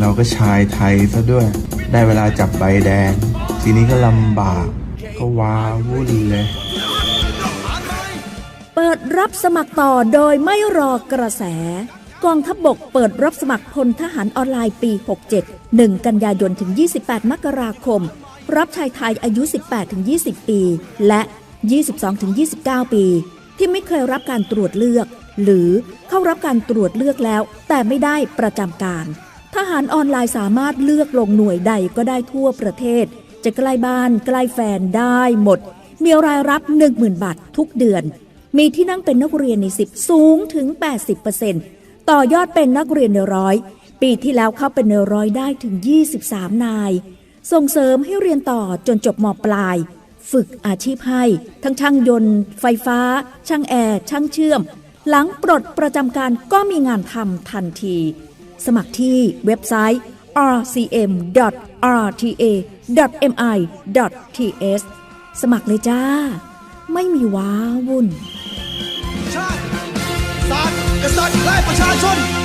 เราก็ชายไทยซะด้วย ได้เวลาจับใบแดง ทีนี้ก็ลำบาก ก็ว้าวุ่นเลย เปิดรับสมัครต่อโดยไม่รอกระแส กองทัพบบกเปิดรับสมัครพลทหารออนไลน์ปี 67 1 กันยายนถึง 28 มกราคม รับชายไทยอายุ 18ถึง20 ปี และ 22ถึง29 ปี ที่ไม่เคยรับการตรวจเลือก หรือเข้ารับการตรวจเลือกแล้ว แต่ไม่ได้ประจำการ ทหารออนไลน์สามารถเลือกลงหน่วยใดก็ได้ทั่วประเทศ จะใกล้บ้านใกล้แฟนได้หมด มีรายรับ 10,000 บาททุกเดือน มีที่นั่งเป็นนักเรียนใน 10 สูงถึง 80%ต่อยอดเป็นนักเรียนในร้อย ปีที่แล้วเข้าเป็นในร้อยได้ถึง 23 นาย ส่งเสริมให้เรียนต่อจนจบมปลาย ฝึกอาชีพให้ ทั้งช่างยนต์ ไฟฟ้า ช่างแอร์ ช่างเชื่อม หลังปลดประจำการก็มีงานทำทันที สมัครที่เว็บไซต์ rcm.rta.mi.th สมัครเลยจ้า ไม่มีว้าวุ่น ชาติศาสตร์กษัตริย์และประชาชน